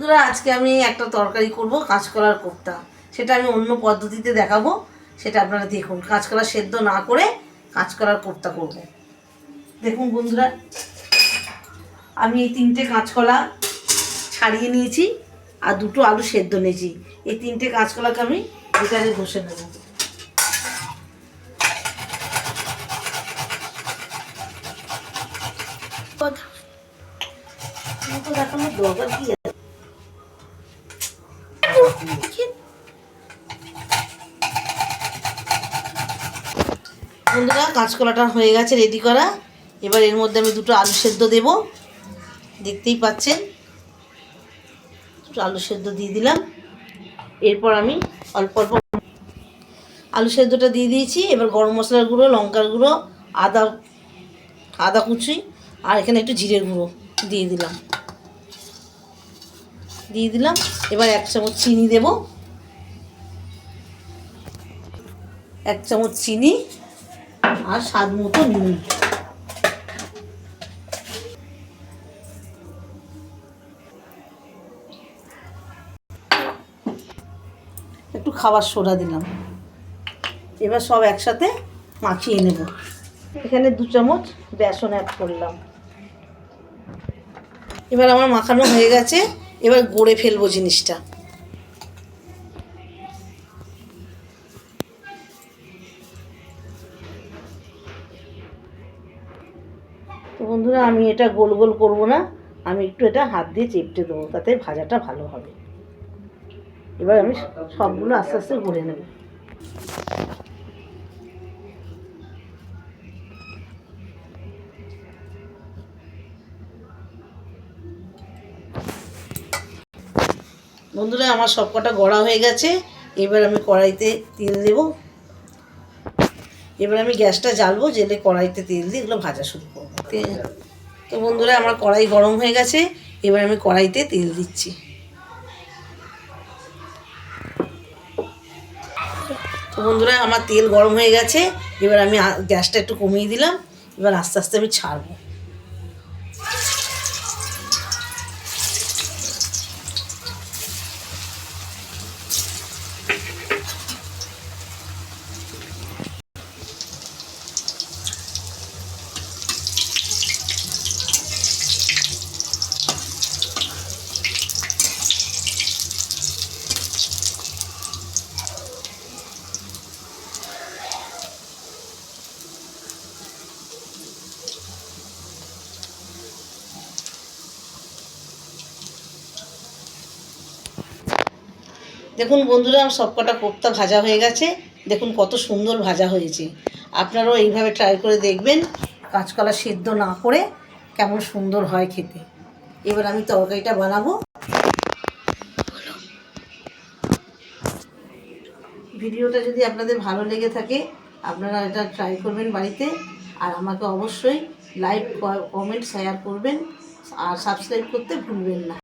বন্ধুরা, আজকে আমি একটা তরকারি করব, কাঁচকলার কোপ্তা। সেটা আমি অন্য পদ্ধতিতে দেখাবো, সেটা আপনারা দেখুন। কাঁচকলা সেদ্ধ না করে কাঁচকলার কোপ্তা করব। দেখুন বন্ধুরা, আমি এই তিনটে কাঁচকলা ছাড়িয়ে নিয়েছি আর দুটো আলু সেদ্ধ নিয়েছি। এই তিনটে কাঁচকলাকে আমি এটারে ঘষে নেব। দেখানোর দরকার কি বন্ধুরা, কাঁচকলাটা হয়ে গেছে রেডি করা। এবার এর মধ্যে আমি দুটো আলু সেদ্ধ দেব। দেখতেই পাচ্ছেন, দুটো আলু সেদ্ধ দিয়ে দিলাম। এরপর আমি অল্প অল্প আলু সেদ্ধটা দিয়ে দিয়েছি। এবার গরম মশলার গুঁড়ো, লঙ্কার গুঁড়ো, আদা আদা কুচি, আর এখানে একটু জিরের গুঁড়ো দিয়ে দিলাম। দিয়ে দিলাম। এবার এক চামচ চিনি দেব। এক চামচ চিনি আর স্বাদ মতো নুন। একটু খাবার সোডা দিলাম। এবার সব একসাথে মাখিয়ে নেব। এখানে দু চামচ বেসন অ্যাড করলাম। এবার আমার মাখানো হয়ে গেছে। এবার গড়ে ফেলব জিনিসটা। তো বন্ধুরা, আমি এটা গোল গোল করব না। আমি একটু এটা হাত দিয়ে চেপটে দেবো, তাতে ভাজাটা ভালো হবে। এবার আমি সবগুলো আস্তে আস্তে গড়ে নেব। বন্ধুরা, আমার সব কটা গড়া হয়ে গেছে। এবার আমি কড়াইতে তেল দেব। এবার আমি গ্যাসটা জ্বালবো, জেলে কড়াইতে তেল দিয়ে এগুলো ভাজা শুরু করব। তে- বন্ধুরা, আমার কড়াই গরম হয়ে গেছে, এবার আমি কড়াইতে তেল দিচ্ছি। তো বন্ধুরা, আমার তেল গরম হয়ে গেছে, এবার আমি গ্যাসটা একটু কমিয়ে দিলাম, এবার আস্তে আস্তে আমি ছাড়বো। দেখুন বন্ধুরা, আমার সবকটা কোপ্তা ভাজা হয়ে গেছে। দেখুন কত সুন্দর ভাজা হয়েছে। আপনারাও এইভাবে ট্রাই করে দেখবেন, কাঁচকলা সিদ্ধ না করে কেমন সুন্দর হয় খেতে। এবার আমি তরকারিটা বানাবো। ভিডিওটা যদি আপনাদের ভালো লেগে থাকে, আপনারা এটা ট্রাই করবেন বাড়িতে। আর আমাকে অবশ্যই লাইক কমেন্ট শেয়ার করবেন। আর সাবস্ক্রাইব করতে ভুলবেন না।